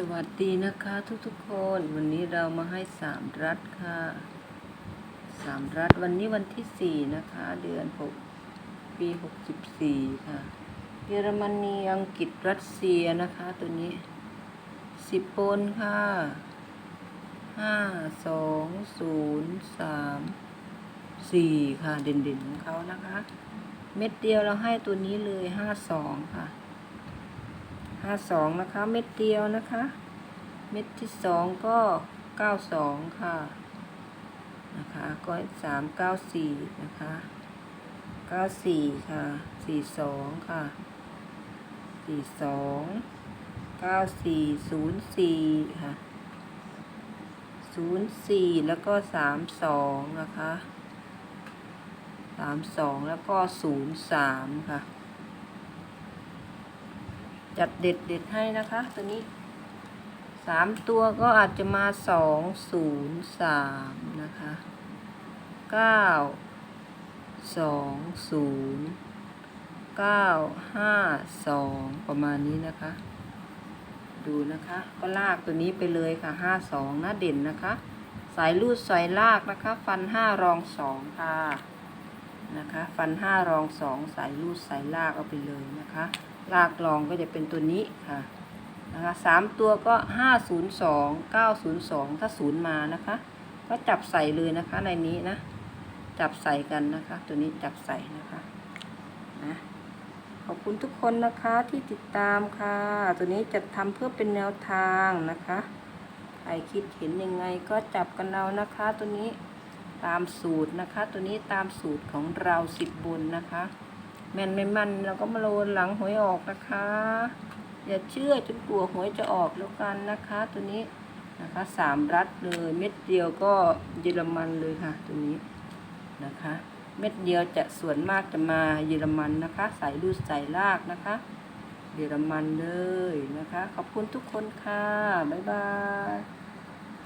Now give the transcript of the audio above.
สวัสดีนะคะทุกๆคน วันนี้เรามาให้สามรัฐค่ะสามรัฐวันนี้วันที่สี่นะคะ เดือนหกปีหกสิบสี่ค่ะ เยอรมนีอังกฤษรัสเซียนะคะตัวนี้สิบปนค่ะห้าสองศูนย์สามสี่ค่ะเด่นๆของเขานะคะ เม็ดเดียวเราให้ตัวนี้เลยห้าสองค่ะ ห้าสองนะคะ เม็ดเดียวนะคะ เม็ดที่สองก็เก้าสองค่ะ นะคะก็สามเก้าสี่นะคะเก้าสี่ค่ะสี่สองค่ะสี่สองเก้าสี่ศูนย์สี่ค่ะศูนย์สี่แล้วก็สามสองนะคะสามสองแล้วก็ศูนย์สามค่ะ จัดเด็ดเด็ดให้นะคะ ตัวนี้สามตัวก็อาจจะมาสองศูนย์สามนะคะเก้าสองศูนย์เก้าห้าสองประมาณนี้นะคะ ดูนะคะ ก็ลากตัวนี้ไปเลยค่ะห้าสองนะเด่นนะคะ สายลูดสายลากนะคะ ฟันห้ารองสองค่ะนะคะ ฟันห้ารองสองสายลูดสายลากเอาไปเลยนะคะ ลากรองก็จะเป็นตัวนี้ค่ะนะคะสามตัวก็ห้าศูนย์สองเก้าศูนย์สองถ้าศูนย์มานะคะ ก็จับใส่เลยนะคะในนี้นะ จับใส่กันนะคะ ตัวนี้จับใส่นะคะนะขอบคุณทุกคนนะคะที่ติดตามค่ะ ตัวนี้จะทำเพื่อเป็นแนวทางนะคะใครคิดเห็นยังไงก็จับกันเอานะคะ ตัวนี้ตามสูตรนะคะ ตัวนี้ตามสูตรของเราสิบบนนะคะ แม่นไม่มันเราก็มาโรนหลังหวยออกนะคะ อย่าเชื่อจนกลัวหวยจะออกแล้วกันนะคะ ตัวนี้นะคะสามรัดเลยเม็ดเดียวก็เยอรมันเลยค่ะ ตัวนี้นะคะ เม็ดเดียวจะส่วนมากจะมาเยอรมันนะคะใส่ลูดใส่ลากนะคะ เยอรมันเลยนะคะ ขอบคุณทุกคนค่ะ บ๊ายบาย